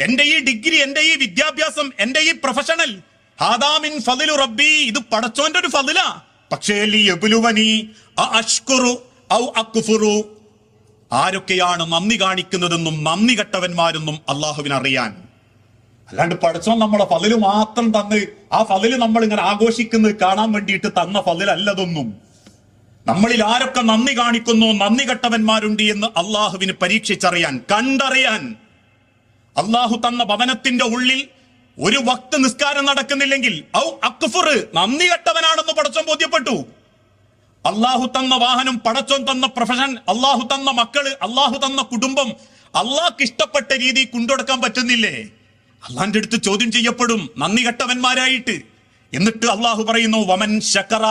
എന്റെ ഈ ഡിഗ്രി എന്റെ ഈ വിദ്യാഭ്യാസം എന്റെ ഈ പ്രൊഫഷണൽ ഹാദാമിൻ ഫതിലു റബ്ബി ഇത് പടച്ചോന്റെ ഒരു ഫതില. പക്ഷേ ആരൊക്കെയാണ് നന്ദി കാണിക്കുന്നതെന്നും നന്ദി കെട്ടവന്മാരെന്നും അള്ളാഹുവിന് അറിയാൻ. അല്ലാണ്ട് പഠിച്ചോ നമ്മളെ ഫതിൽ മാത്രം തന്ന് ആ ഫതിൽ നമ്മൾ ഇങ്ങനെ ആഘോഷിക്കുന്നത് കാണാൻ വേണ്ടിയിട്ട് തന്ന ഫതിലല്ലതൊന്നും. നമ്മളിൽ ആരൊക്കെ നന്ദി കാണിക്കുന്നു നന്ദി കെട്ടവന്മാരുണ്ട് എന്ന് അള്ളാഹുവിന് പരീക്ഷിച്ചറിയാൻ കണ്ടറിയാൻ. അള്ളാഹു തന്ന ഭവനത്തിന്റെ ഉള്ളിൽ ഒരു വക്ത് നിസ്കാരം നടക്കുന്നില്ലെങ്കിൽ ഔ അക്ഫുർ നന്ദി കെട്ടവനാണെന്ന് പടച്ചോൻ ബോധ്യപ്പെട്ടു. അള്ളാഹു തന്ന വാഹനം പടച്ചോൻ തന്ന പ്രൊഫഷൻ അള്ളാഹു തന്ന മക്കൾ അള്ളാഹു തന്ന കുടുംബം അള്ളാഹ്ക്ക് ഇഷ്ടപ്പെട്ട രീതി കൊണ്ടുകൊടുക്കാൻ പറ്റുന്നില്ലേ? അള്ളാന്റെ അടുത്ത് ചോദ്യം ചെയ്യപ്പെടും നന്ദി കെട്ടവന്മാരായിട്ട്. എന്നിട്ട് അള്ളാഹു പറയുന്നു വമൻ ശക്കറ.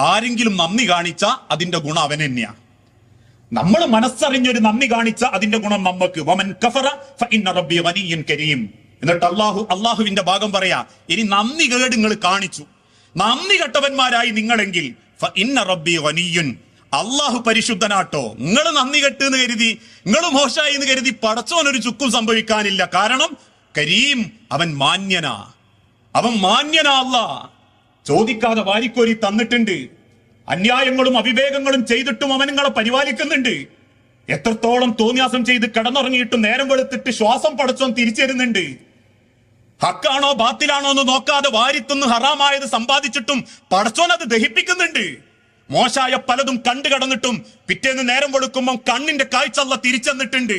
ആരെങ്കിലും നന്ദി കാണിച്ച അതിന്റെ ഗുണം അവൻ തന്നെയാ. നമ്മൾ മനസ്സറിഞ്ഞൊരു നന്ദി കാണിച്ച അതിന്റെ ഗുണം നമുക്ക് വമൻ കഫറ കരീം. എന്നിട്ട് അള്ളാഹു അള്ളാഹുവിന്റെ ഭാഗം പറയാ ഇനി നന്ദി കേട് നിങ്ങൾ കാണിച്ചു. നന്ദി കെട്ടവന്മാരായി നിങ്ങളെങ്കിൽ ഫഇന്ന റബ്ബി അള്ളാഹു പരിശുദ്ധനാട്ടോ. നിങ്ങൾ നന്ദി കെട്ട് എന്ന് കരുതി നിങ്ങൾ മോശമായി എന്ന് കരുതി പടച്ചോനൊരു ചുക്കും സംഭവിക്കാനില്ല. കാരണം കരീം അവൻ മാന്യനാ. അവൻ മാന്യനാ അല്ല. ചോദിക്കാതെ വാരിക്കോരി തന്നിട്ടുണ്ട്. അന്യായങ്ങളും അവിവേകങ്ങളും ചെയ്തിട്ടും അവൻ നിങ്ങളെ പരിപാലിക്കുന്നുണ്ട്. എത്രത്തോളം തോന്നിയാസം ചെയ്ത് കിടന്നുറങ്ങിയിട്ടും നേരം വെളുത്തിട്ട് ശ്വാസം പടച്ചോൻ തിരിച്ചരുന്നുണ്ട്. ഹക്കാണോ ബാത്തിലാണോ എന്ന് നോക്കാതെ വാരിത്തുന്ന് ഹറാമായത് സമ്പാദിച്ചിട്ടും പടച്ചോൻ അത് ദഹിപ്പിക്കുന്നുണ്ട്. മോശായ പലതും കണ്ടു കടന്നിട്ടും പിറ്റേന്ന് നേരം വെളുക്കുമ്പോൾ കണ്ണിന്റെ കാഴ്ചള്ള തിരിച്ചെന്നിട്ടുണ്ട്.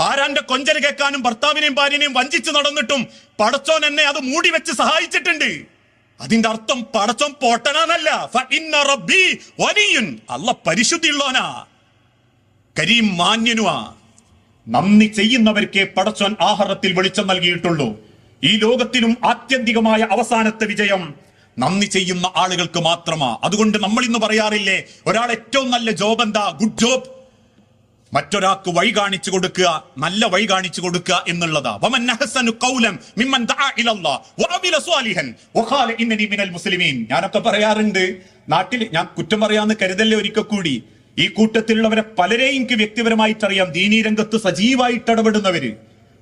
ആരാന്റെ കൊഞ്ചൽ കേൾക്കാനും ഭർത്താവിനെയും ഭാര്യനെയും വഞ്ചിച്ചു നടന്നിട്ടും പടച്ചോൻ എന്നെ അത് മൂടി വെച്ച് സഹായിച്ചിട്ടുണ്ട്. അതിന്റെ അർത്ഥം പടച്ചം പൊട്ടനാന്നല്ല. അല്ല പരിശുദ്ധിയുള്ളവനാ. കരീം മാന്യനുവാ. നന്ദി ചെയ്യുന്നവർക്കേ പടച്ചോൻ ആഹാരത്തിൽ വെളിച്ചം നൽകിയിട്ടുള്ളൂ. ഈ ലോകത്തിനും ആത്യന്തികമായ അവസാനത്തെ വിജയം നന്ദി ചെയ്യുന്ന ആളുകൾക്ക് മാത്രമാ. അതുകൊണ്ട് നമ്മൾ ഇന്ന് പറയാറില്ലേ ഒരാൾ ഏറ്റവും നല്ല ജോബ് എന്താ? Good job. മറ്റൊരാൾക്ക് വഴി കാണിച്ചു കൊടുക്കുക നല്ല വഴി കാണിച്ചു കൊടുക്കുക എന്നുള്ളതാ. ഞാനൊക്കെ പറയാറുണ്ട് നാട്ടിൽ ഞാൻ കുറ്റം പറയാന്ന് കരുതല്ലേ ഒരിക്കൽ കൂടി. ഈ കൂട്ടത്തിലുള്ളവരെ പലരെയും എനിക്ക് വ്യക്തിപരമായിട്ട് അറിയാം ദീനീ രംഗത്ത് സജീവായിട്ട് ഇടപെടുന്നവര്.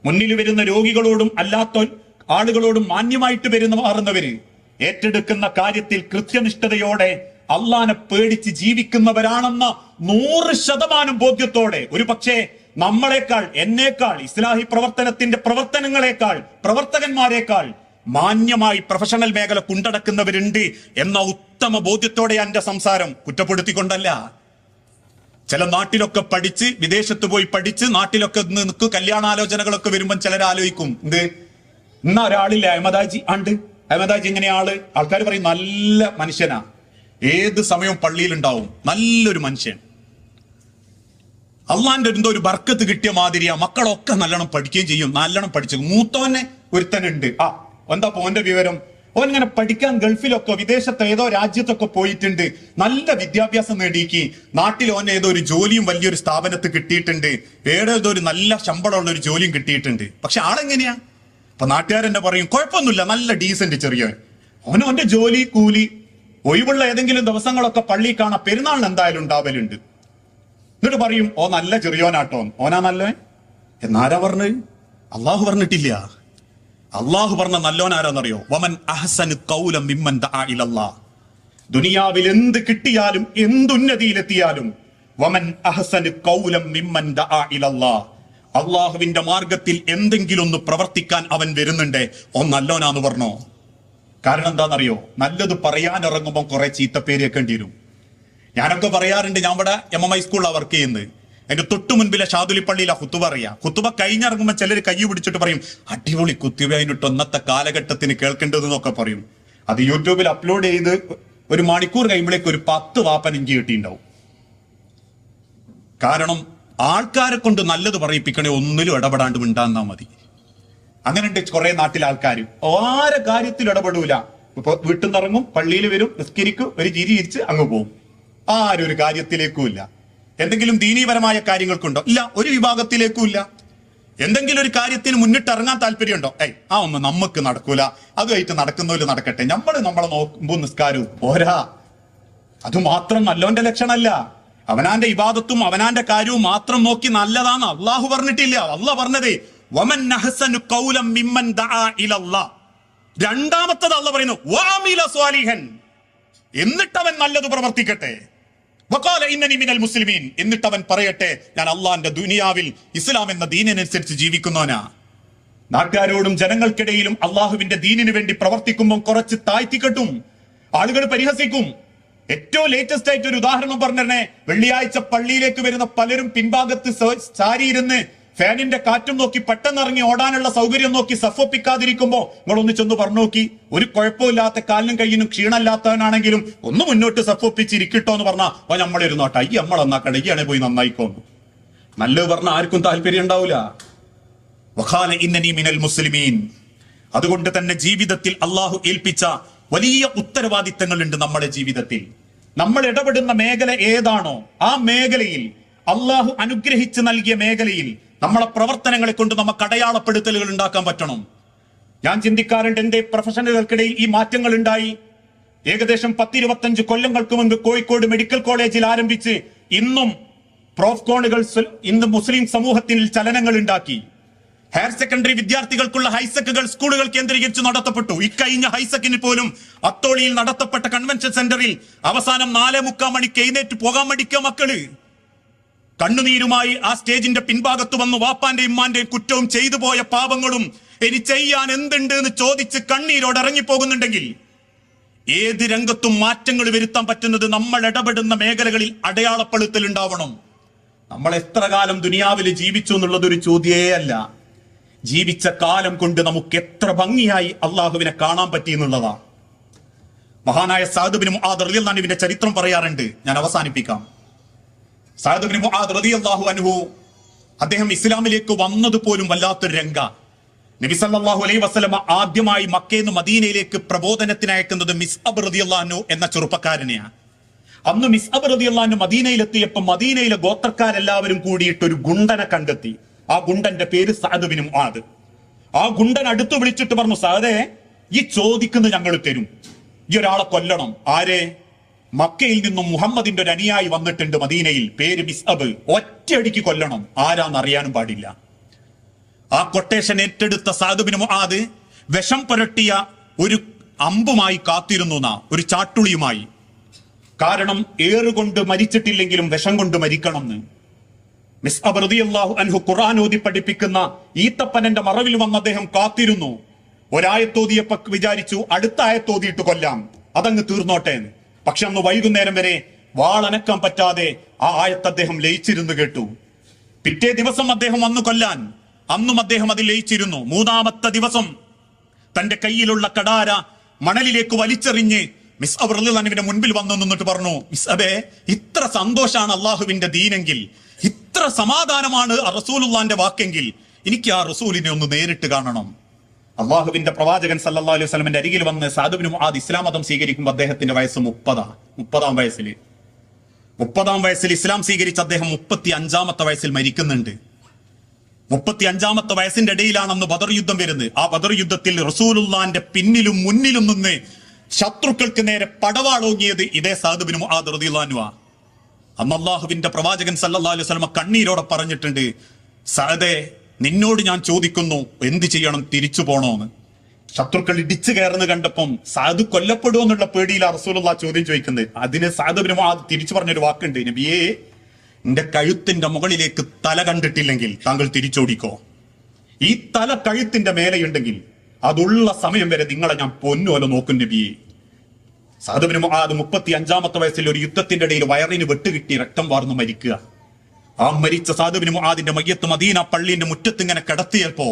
മുന്നിൽ വരുന്ന രോഗികളോടും അല്ലാത്ത ആളുകളോടും മാന്യമായിട്ട് വരുന്ന മാറുന്നവര് ഏറ്റെടുക്കുന്ന കാര്യത്തിൽ കൃത്യനിഷ്ഠതയോടെ അള്ളാനെ പേടിച്ച് ജീവിക്കുന്നവരാണെന്ന നൂറ് ശതമാനം ബോധ്യത്തോടെ ഒരു പക്ഷേ നമ്മളെക്കാൾ എന്നേക്കാൾ ഇസ്ലാഹി പ്രവർത്തനത്തിന്റെ പ്രവർത്തനങ്ങളെക്കാൾ പ്രവർത്തകന്മാരെക്കാൾ മാന്യമായി പ്രൊഫഷണൽ മേഖല കൊണ്ടടക്കുന്നവരുണ്ട് എന്ന ഉത്തമ ബോധ്യത്തോടെ എന്റെ സംസാരം കുറ്റപ്പെടുത്തിക്കൊണ്ടല്ല. ചില നാട്ടിലൊക്കെ പഠിച്ച് വിദേശത്ത് പോയി പഠിച്ച് നാട്ടിലൊക്കെ നിൽക്ക് കല്യാണാലോചനകളൊക്കെ വരുമ്പോൾ ചിലർ ആലോചിക്കും എന്ത്? ഇന്ന ഒരാളില്ല അഹമ്മദാജി? ആണ്ട്. അഹമ്മദാജി എങ്ങനെയാൾ? ആൾക്കാർ പറയും നല്ല മനുഷ്യനാ. ഏത് സമയവും പള്ളിയിലുണ്ടാവും. നല്ലൊരു മനുഷ്യൻ. അള്ളാന്റെ എന്തോ ഒരു ബർക്കത്ത് കിട്ടിയ മാതിരിയാ. മക്കളൊക്കെ നല്ലോണം പഠിക്കുകയും ചെയ്യും. നല്ലോണം പഠിച്ചു. മൂത്തവനെ ഒരുത്തനുണ്ട്. ആ എന്താ പോന്റെ വിവരം? ഓൻ ഇങ്ങനെ പഠിക്കാൻ ഗൾഫിലൊക്കെ വിദേശത്തെ ഏതോ രാജ്യത്തൊക്കെ പോയിട്ടുണ്ട്. നല്ല വിദ്യാഭ്യാസം നേടിക്ക് നാട്ടിൽ ഓൻ ഏതോ ഒരു ജോലിയും വലിയൊരു സ്ഥാപനത്ത് കിട്ടിയിട്ടുണ്ട്. ഏതോ ഒരു നല്ല ശമ്പളമുള്ള ഒരു ജോലിയും കിട്ടിയിട്ടുണ്ട്. പക്ഷെ ആളെങ്ങനെയാ? അപ്പൊ നാട്ടുകാരെന്നെ പറയും കുഴപ്പമൊന്നുമില്ല. നല്ല ഡീസന്റ് ചെറിയവൻ. ഓൻ ജോലി കൂലി ഒഴിവുള്ള ഏതെങ്കിലും ദിവസങ്ങളൊക്കെ പള്ളി കാണാൻ പെരുന്നാളിന് എന്തായാലും ഉണ്ടാവലുണ്ട്. എന്നിട്ട് പറയും ഓ നല്ല ചെറിയോനാട്ടോ. ഓനാ നല്ലവൻ? എന്നാരാ പറഞ്ഞ്? അള്ളാഹു പറഞ്ഞിട്ടില്ല. അള്ളാഹു പറഞ്ഞ നല്ലോനാരാന്നറിയോ വമൻ അഹസന് കൗലം ദുനിയാവിൽ എന്ത് കിട്ടിയാലും എന്തുന്നതിയിലെത്തിയാലും വമൻ അഹസന് കൗലം മിമ്മൻ അള്ളാഹുവിന്റെ മാർഗത്തിൽ എന്തെങ്കിലും ഒന്ന് പ്രവർത്തിക്കാൻ അവൻ വരുന്നുണ്ടേ ഓ നല്ലോനാന്ന് പറഞ്ഞോ? കാരണം എന്താണെന്നറിയോ? നല്ലത് പറയാൻ ഇറങ്ങുമ്പോൾ കുറെ ചീത്തപ്പേര് കേൾക്കേണ്ടി വരും. ഞാനൊക്കെ പറയാറുണ്ട് ഞാൻ ഇവിടെ എം എം ഐ സ്കൂളിലാണ് വർക്ക് ചെയ്യുന്നത്. എന്റെ തൊട്ടു മുൻപിലെ ഷാദുലി പള്ളിയിലാ കുത്തുബ അറിയാം കുത്തുവ കഴിഞ്ഞിറങ്ങുമ്പോൾ ചിലർ കൈ പിടിച്ചിട്ട് പറയും അടിപൊളി കുത്തുവ അതിനിട്ട് ഒന്നത്തെ കാലഘട്ടത്തിന് കേൾക്കേണ്ടതെന്നൊക്കെ പറയും. അത് യൂട്യൂബിൽ അപ്ലോഡ് ചെയ്ത് ഒരു മണിക്കൂർ കഴിയുമ്പോഴേക്ക് ഒരു പത്ത് വാപ്പൻ എനിക്ക് കിട്ടിയിട്ടുണ്ടാവും. കാരണം ആൾക്കാരെ കൊണ്ട് നല്ലത് പറയിപ്പിക്കണേ ഒന്നിലും ഇടപെടാണ്ട് മിണ്ടാന്നാ മതി. അങ്ങനെയുണ്ട് കുറെ നാട്ടിലെ ആൾക്കാർ ആരെ കാര്യത്തിൽ ഇടപെടൂല. ഇപ്പൊ വീട്ടിൽ നിന്ന് ഇറങ്ങും പള്ളിയിൽ വരും നിസ്കരിക്കും ഒരു ചിരി ഇരിച്ച് അങ്ങ് പോകും ആരും ഒരു കാര്യത്തിലേക്കും ഇല്ല എന്തെങ്കിലും ദീനീപരമായ കാര്യങ്ങൾക്കുണ്ടോ? ഇല്ല ഒരു വിഭാഗത്തിലേക്കും ഇല്ല എന്തെങ്കിലും ഒരു കാര്യത്തിന് മുന്നിട്ട് ഇറങ്ങാൻ താല്പര്യമുണ്ടോ? ഏയ് ആ ഒന്ന് നമുക്ക് നടക്കൂല. അതുമായിട്ട് നടക്കുന്നവര് നടക്കട്ടെ. നമ്മൾ നമ്മളെ നോക്കുമ്പോ നിസ്കാരവും. പോരാ. അത് മാത്രം നല്ലോന്റെ ലക്ഷണമല്ല. അവനാന്റെ ഇബാദത്തും അവനാന്റെ കാര്യവും മാത്രം നോക്കി നല്ലതാണ് അള്ളാഹു പറഞ്ഞിട്ടില്ല. അള്ളാഹ് പറഞ്ഞത് മിമ്മൻ രണ്ടാമത്തത് അല്ല പറയുന്നു വാമില സ്വാലിഹൻ. എന്നിട്ട് അവൻ നല്ലത് പ്രവർത്തിക്കട്ടെ. മിനൽ മുസ്ലിമീൻ. എന്നിട്ട് അവൻ പറയട്ടെ ഞാൻ അള്ളാന്റെ ദുനിയാവിൽ ഇസ്ലാം എന്ന ദീനിനനുസരിച്ച് ജീവിക്കുന്നവനാ. നാട്ടുകാരോടും ജനങ്ങൾക്കിടയിലും അള്ളാഹുവിന്റെ ദീനിനു വേണ്ടി പ്രവർത്തിക്കുമ്പോൾ കുറച്ച് താഴ്ത്തിക്കെട്ടും ആളുകൾ പരിഹസിക്കും. ഏറ്റവും ലേറ്റസ്റ്റ് ആയിട്ട് ഒരു ഉദാഹരണം പറഞ്ഞേ വെള്ളിയാഴ്ച പള്ളിയിലേക്ക് വരുന്ന പലരും പിൻഭാഗത്ത് ചാരിയിരുന്ന് ഫാനിന്റെ കാറ്റും നോക്കി പെട്ടെന്ന് ഇറങ്ങി ഓടാനുള്ള സൗകര്യം നോക്കി സഫൊപ്പിക്കാതിരിക്കുമ്പോ നിങ്ങളൊന്ന് ചെന്ന് പറഞ്ഞു നോക്കി ഒരു കുഴപ്പമില്ലാത്ത കാലിനും കയ്യിനും ക്ഷീണമില്ലാത്തവനാണെങ്കിലും ഒന്ന് മുന്നോട്ട് സഫൊപ്പിച്ച് ഇരിക്കട്ടോ എന്ന് പറഞ്ഞാൽ അപ്പൊ നമ്മളിരുന്നോട്ടെ ഈ നമ്മൾ നന്നാക്കണ്ട ഈ ആണെ പോയി നന്നായിക്കോന്നു നല്ലത് പറഞ്ഞ ആർക്കും താല്പര്യം ഉണ്ടാവില്ല വഖാല ഇന്നനി മിനൽ മുസ്ലിമീൻ. അതുകൊണ്ട് തന്നെ ജീവിതത്തിൽ അള്ളാഹു ഏൽപ്പിച്ച വലിയ ഉത്തരവാദിത്തങ്ങളുണ്ട് നമ്മുടെ ജീവിതത്തിൽ. നമ്മൾ ഇടപെടുന്ന മേഖല ഏതാണോ ആ മേഖലയിൽ അള്ളാഹു അനുഗ്രഹിച്ച് നൽകിയ മേഖലയിൽ നമ്മളെ പ്രവർത്തനങ്ങളെ കൊണ്ട് നമുക്ക് അടയാളപ്പെടുത്തലുകൾ ഉണ്ടാക്കാൻ പറ്റണം. ഞാൻ ചിന്തിക്കാറുണ്ട് എന്റെ പ്രൊഫഷണലുകൾക്കിടയിൽ ഈ മാറ്റങ്ങൾ ഉണ്ടായി ഏകദേശം പത്തിരുപത്തഞ്ച് കൊല്ലങ്ങൾക്ക് മുൻപ് കോഴിക്കോട് മെഡിക്കൽ കോളേജിൽ ആരംഭിച്ച് ഇന്നും പ്രോഫ്കോണുകൾ ഇന്ന് മുസ്ലിം സമൂഹത്തിൽ ചലനങ്ങൾ ഉണ്ടാക്കി. ഹയർ സെക്കൻഡറി വിദ്യാർത്ഥികൾക്കുള്ള ഹൈസെക്കുകൾ സ്കൂളുകൾ കേന്ദ്രീകരിച്ച് നടത്തപ്പെട്ടു. ഇക്കഴിഞ്ഞ ഹൈസെക്കിന് പോലും അത്തോളിയിൽ നടത്തപ്പെട്ട കൺവെൻഷൻ സെന്ററിൽ അവസാനം നാലേ മുക്കാൽ മണിക്ക് എഴുന്നേറ്റ് പോകാൻ മടിക്കുക മക്കൾ. കണ്ണുനീരുമായി ആ സ്റ്റേജിന്റെ പിൻഭാഗത്ത് വന്ന് വാപ്പാന്റെയും മാന്റെയും കുറ്റവും ചെയ്തു പോയ പാപങ്ങളും ഇനി ചെയ്യാൻ എന്തുണ്ട് എന്ന് ചോദിച്ച് കണ്ണീരോട് ഇറങ്ങിപ്പോകുന്നുണ്ടെങ്കിൽ ഏത് രംഗത്തും മാറ്റങ്ങൾ വരുത്താൻ പറ്റുന്നത് നമ്മൾ ഇടപെടുന്ന മേഖലകളിൽ അടയാളപ്പെടുത്തൽ ഉണ്ടാവണം. നമ്മൾ എത്ര കാലം ദുനിയാവിൽ ജീവിച്ചു എന്നുള്ളത് ഒരു ചോദ്യേ അല്ല. ജീവിച്ച കാലം കൊണ്ട് നമുക്ക് എത്ര ഭംഗിയായി അള്ളാഹുവിനെ കാണാൻ പറ്റി എന്നുള്ളതാ. മഹാനായ സാധുബിനും ആ റളിയല്ലാഹുവിന്റെ ചരിത്രം പറയാറുണ്ട്. ഞാൻ അവസാനിപ്പിക്കാം. റളിയല്ലാഹു അൻഹു. അദ്ദേഹം ഇസ്ലാമിലേക്ക് വന്നത് പോലും വല്ലാത്തൊരു രംഗ. നബി സല്ലല്ലാഹു അലൈഹി വസല്ലമ ആദ്യമായി മക്കയിൽ മദീനയിലേക്ക് പ്രബോധനത്തിന് അയക്കുന്നത് മിസ് അബ് റളിയല്ലാഹു എന്ന ചെറുപ്പക്കാരനെയാണ്. അന്ന് മിസ് അബ് റളിയല്ലാഹു മദീനയിലെത്തിയപ്പോൾ മദീനയിലെ ഗോത്രക്കാരെല്ലാവരും കൂടിയിട്ട് ഒരു ഗുണ്ടനെ കണ്ടെത്തി. ആ ഗുണ്ടന്റെ പേര് സാധുബിന് ആദ് ആ ഗുണ്ടൻ അടുത്ത് വിളിച്ചിട്ട് പറഞ്ഞു സഅദേ ഈ ചോദിക്കുന്നത് ഞങ്ങൾ തരും. ഈ ഒരാളെ കൊല്ലണം. ആരെ? മക്കയിൽ നിന്നും മുഹമ്മദിന്റെ ഒരു അനുയായി വന്നിട്ടുണ്ട് മദീനയിൽ. പേര് മിസ്അബ്. ഒറ്റയടിക്ക് കൊല്ലണം. ആരാന്ന് അറിയാനും പാടില്ല. ആ കൊട്ടേഷൻ ഏറ്റെടുത്ത സാധുബിന് മുആദ് വിഷം പുരട്ടിയ ഒരു അമ്പുമായി കാത്തിരുന്നു ഒരു ചാട്ടുളിയുമായി. കാരണം ഏറുകൊണ്ട് മരിച്ചിട്ടില്ലെങ്കിലും വിഷം കൊണ്ട് മരിക്കണം എന്ന് മിസ് അൻഹു ഖുർആൻ ഓതി പഠിപ്പിക്കുന്ന ഈത്തപ്പനന്റെ മറവിൽ വന്ന് അദ്ദേഹം കാത്തിരുന്നു. ഒരായത്തോതിയപ്പ വിചാരിച്ചു അടുത്ത ആയത്തോതിയിട്ട് കൊല്ലാം. അതങ്ങ് തീർന്നോട്ടെ എന്ന് പക്ഷെ അന്ന് വൈകുന്നേരം വരെ വാളനക്കാൻ പറ്റാതെ ആ ആയത്ത് അദ്ദേഹം ലയിച്ചിരുന്നു കേട്ടു. പിറ്റേ ദിവസം അദ്ദേഹം വന്നു കൊല്ലാൻ. അന്നും അദ്ദേഹം അതിൽ ലയിച്ചിരുന്നു. മൂന്നാമത്തെ ദിവസം തന്റെ കയ്യിലുള്ള കടാര മണലിലേക്ക് വലിച്ചെറിഞ്ഞ് മിസ് അബ്രലിന്റെ മുൻപിൽ വന്നു നിന്നിട്ട് പറഞ്ഞു മിസ് അബേ ഇത്ര സന്തോഷാണ് അള്ളാഹുവിന്റെ ദീനെങ്കിൽ. ഇത്ര സമാധാനമാണ് റസൂലുള്ളാന്റെ വാക്കെങ്കിൽ. എനിക്ക് ആ റസൂലിനെ ഒന്ന് നേരിട്ട് കാണണം. അള്ളാഹുവിന്റെ പ്രവാചകൻ സല്ലാ അലൈഹി സ്വലമിന്റെ അരികിൽ വന്ന് സാധുവിനും ആദ് ഇസ്ലാം മതം സ്വീകരിക്കുമ്പോൾ അദ്ദേഹത്തിന്റെ വയസ്സ് മുപ്പതാ മുപ്പതാം വയസ്സിൽ മുപ്പതാം വയസ്സിൽ ഇസ്ലാം സ്വീകരിച്ച അദ്ദേഹം മുപ്പത്തി അഞ്ചാമത്തെ വയസ്സിൽ മരിക്കുന്നുണ്ട്. മുപ്പത്തി അഞ്ചാമത്തെ വയസ്സിന്റെ ഇടയിലാണ് അന്ന് ബദർ യുദ്ധം വരുന്നത്. ആ ബദർ യുദ്ധത്തിൽ റസൂലുല്ലാന്റെ പിന്നിലും മുന്നിലും നിന്ന് ശത്രുക്കൾക്ക് നേരെ പടവാളോങ്ങിയത് ഇതേ സാധുബിനും ആ. ദൃതിയുള്ളാനുവാ അന്ന് പ്രവാചകൻ സല്ലാ അലൈഹി സ്വലമ കണ്ണീരോടെ പറഞ്ഞിട്ടുണ്ട് സഅദേ നിന്നോട് ഞാൻ ചോദിക്കുന്നു എന്ത് ചെയ്യണം തിരിച്ചു പോണോന്ന്. ശത്രുക്കൾ ഇടിച്ചു കയറുന്ന കണ്ടപ്പം സാധു കൊല്ലപ്പെടുമോ എന്നുള്ള പേടിയിൽ അറസൂലുള്ള ചോദ്യം ചോദിക്കുന്നത്. അതിന് സാധുബിന് തിരിച്ചു പറഞ്ഞൊരു വാക്കുണ്ട് നബിയേ എന്റെ കഴുത്തിന്റെ മുകളിലേക്ക് തല കണ്ടിട്ടില്ലെങ്കിൽ താങ്കൾ തിരിച്ചോടിക്കോ. ഈ തല കഴുത്തിന്റെ മേലെയുണ്ടെങ്കിൽ അതുള്ള സമയം വരെ നിങ്ങളെ ഞാൻ പൊന്നുപോലെ നോക്കും നബിയെ. സാധുവിനും അത് മുപ്പത്തി അഞ്ചാമത്തെ വയസ്സിൽ ഒരു യുദ്ധത്തിന്റെ ഇടയിൽ വയറിന് വെട്ടുകിട്ടി രക്തം വാർന്നു മരിക്കുക. ആ മരിച്ച സാധുവിന് അതിന്റെ മയ്യത്ത് മദീന പള്ളിന്റെ മുറ്റത്ത് ഇങ്ങനെ കിടത്തിയപ്പോ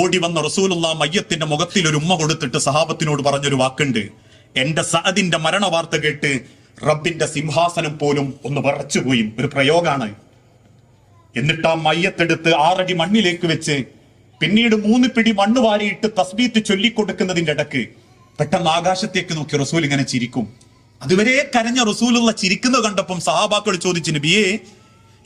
ഓടി വന്ന റസൂലുള്ള മയ്യത്തിന്റെ മുഖത്തിൽ ഒരു ഉമ്മ കൊടുത്തിട്ട് സഹാബത്തിനോട് പറഞ്ഞൊരു വാക്കുണ്ട്. എന്റെ സഅദിന്റെ മരണ വാർത്ത കേട്ട് റബ്ബിന്റെ സിംഹാസനം പോലും ഒന്ന് വിറച്ചുപോയി. ഒരു പ്രയോഗാണ്. എന്നിട്ട് ആ മയ്യത്തെടുത്ത് ആറടി മണ്ണിലേക്ക് വെച്ച് പിന്നീട് മൂന്ന് പിടി മണ്ണ് വാരിയിട്ട് തസ്ബീത്ത് ചൊല്ലിക്കൊടുക്കുന്നതിന്റെ ഇടയ്ക്ക് പെട്ടെന്ന് ആകാശത്തേക്ക് നോക്കി റസൂൽ ഇങ്ങനെ ചിരിക്കും. അതുവരെ കരഞ്ഞ റസൂലുള്ള ചിരിക്കുന്നത് കണ്ടപ്പം സഹാബാക്കൾ ചോദിച്ചു നബിയെ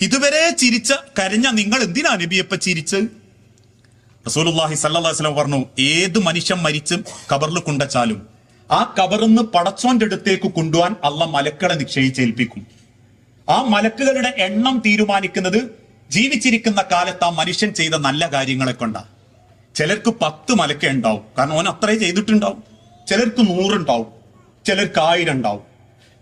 ഇതുവരെ ചിരിച്ച കരഞ്ഞ നിങ്ങൾ എന്തിനാ നബിയപ്പ ചിരിച്ച്? അലൈഹി വസല്ലം പറഞ്ഞു ഏത് മനുഷ്യൻ മരിച്ച് കബറിൽ കൊണ്ടച്ചാലും ആ കബറിന്ന് പടച്ചോന്റെ അടുത്തേക്ക് കൊണ്ടുപോകാൻ അള്ള മലക്കളെ നിശ്ചയിച്ചേൽപ്പിക്കും. ആ മലക്കുകളുടെ എണ്ണം തീരുമാനിക്കുന്നത് ജീവിച്ചിരിക്കുന്ന കാലത്ത് ആ മനുഷ്യൻ ചെയ്ത നല്ല കാര്യങ്ങളെ കൊണ്ടാ. ചിലർക്ക് പത്ത് മലക്ക ഉണ്ടാവും കാരണം ഓൻ അത്രേ ചെയ്തിട്ടുണ്ടാവും. ചിലർക്ക് നൂറുണ്ടാവും ചിലർക്ക് ആയിരം ഉണ്ടാവും.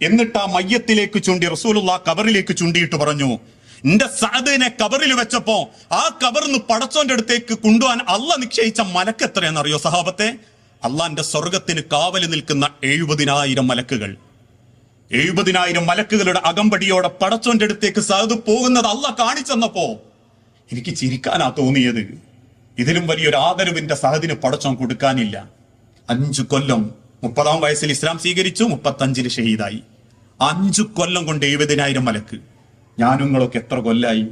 എന്നിട്ട് ആ മയ്യത്തിലേക്ക് ചൂണ്ടി റസൂലുള്ള കബറിലേക്ക് ചൂണ്ടിയിട്ട് പറഞ്ഞു നിന്റെ സാധുവിനെ കബറിൽ വെച്ചപ്പോ ആ കബറിന്ന് പടച്ചോന്റെ അടുത്തേക്ക് കൊണ്ടുപോകാൻ അല്ല നിശ്ചയിച്ച മലക്ക് എത്രയെന്നറിയോ സഹാബത്തെ? അള്ളാന്റെ സ്വർഗത്തിന് കാവൽ നിൽക്കുന്ന എഴുപതിനായിരം മലക്കുകൾ. എഴുപതിനായിരം മലക്കുകളുടെ അകമ്പടിയോടെ പടച്ചോന്റെ അടുത്തേക്ക് സാധു പോകുന്നത് അല്ല കാണിച്ചെന്നപ്പോ എനിക്ക് ചിരിക്കാനാ തോന്നിയത്. ഇതിലും വലിയൊരു ആദരവിന്റെ സഹദിന് പടച്ചോൻ കൊടുക്കാനില്ല. അഞ്ചു കൊല്ലം മുപ്പതാം വയസ്സിൽ ഇസ്ലാം സ്വീകരിച്ചു മുപ്പത്തഞ്ചിന് ഷഹീദായി. അഞ്ചു കൊല്ലം കൊണ്ട് എഴുപതിനായിരം മലക്ക്. ഞാനും നിങ്ങളൊക്കെ എത്ര കൊല്ലായി?